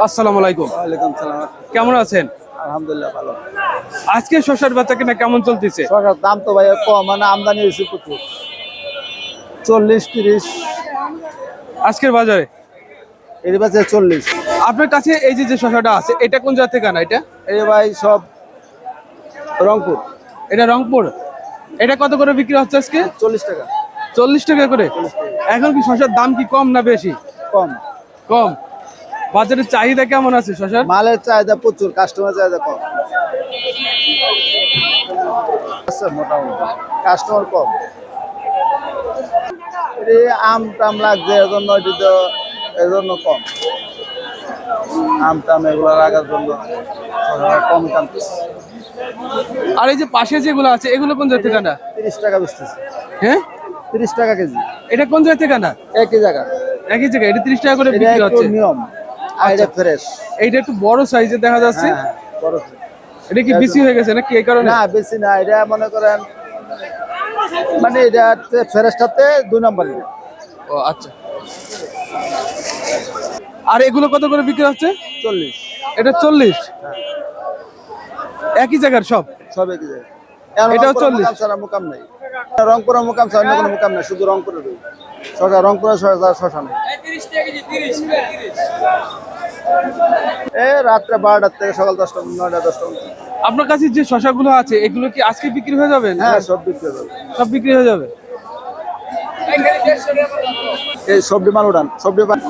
আসসালামু আলাইকুম। ওয়ালাইকুম সালাম। কেমন আছেন? আলহামদুলিল্লাহ ভালো। আজকে শসার বেচা কিনা কেমন চলতেছে? শসার দাম তো ভাই কম মানে আমদানি হয়েছে প্রচুর। চল্লিশ তিরিশ। আজকের বাজারে? এর বাজে চল্লিশ। আপনার কাছে এই যে যে শসাটা আছে এটা কোন থেকে আনা এটা? এই ভাই সব রংপুর। এটা রংপুর? এটা কত করে বিক্রি হচ্ছে আজকে? চল্লিশ টাকা। চল্লিশ টাকা করে। এখন কি শসার দাম কি কম না বেশি? কম। কম। বাজারের চাহিদা কেমন আছে শসার মালের চাহিদা প্রচুর কাস্টমার চাহিদা কম। আছে মোটামুটি কাস্টমার কম। আম টাম লাগছে এজন্য এটি তো এজন্য কম। আম টাম এগুলো লাগার জন্য কম টানতেছে আর এই যে পাশে যেগুলো আছে এগুলো কোন জায়গা থেকে তিরিশ টাকা বেচতেছে। হ্যাঁ? তিরিশ টাকা কেজি। এটা কোন জায়গা থেকে একই জায়গা। একই জায়গায় এটা তিরিশ টাকা করে বিক্রি হচ্ছে। নিয়ম। এটা ফ্রেশ এইটা একটু বড় সাইজের দেখা যাচ্ছে। হ্যাঁ হ্যাঁ, বড়। এটা কি বেশি হয়ে গেছে নাকি এই কারণে? না বেশি না এটা মনে করেন মানে এটা ফ্রেশটাতে দুই নম্বর ও আচ্ছা। আর এগুলো কত করে বিক্রি হচ্ছে? চল্লিশ। এটা চল্লিশ? একই জায়গার সব? সব একই জায়গায়। এটাও 40 মোকাম নাই। রংপুরের মোকাম ছাড়া অন্য কোনো মোকাম নাই শুধু রংপুরের শশা রংপুরের শশা শশা নেই এ রাত্রে বারোটার থেকে সকাল দশটা নয়টা দশটা আপনার কাছে যে শশাগুলো আছে এগুলো কি আজকে বিক্রি হয়ে যাবে? হ্যাঁ সব বিক্রি হয়ে যাবে। সব বিক্রি হয়ে যাবে? এই সবজি মাল উঠান সবজি মাল।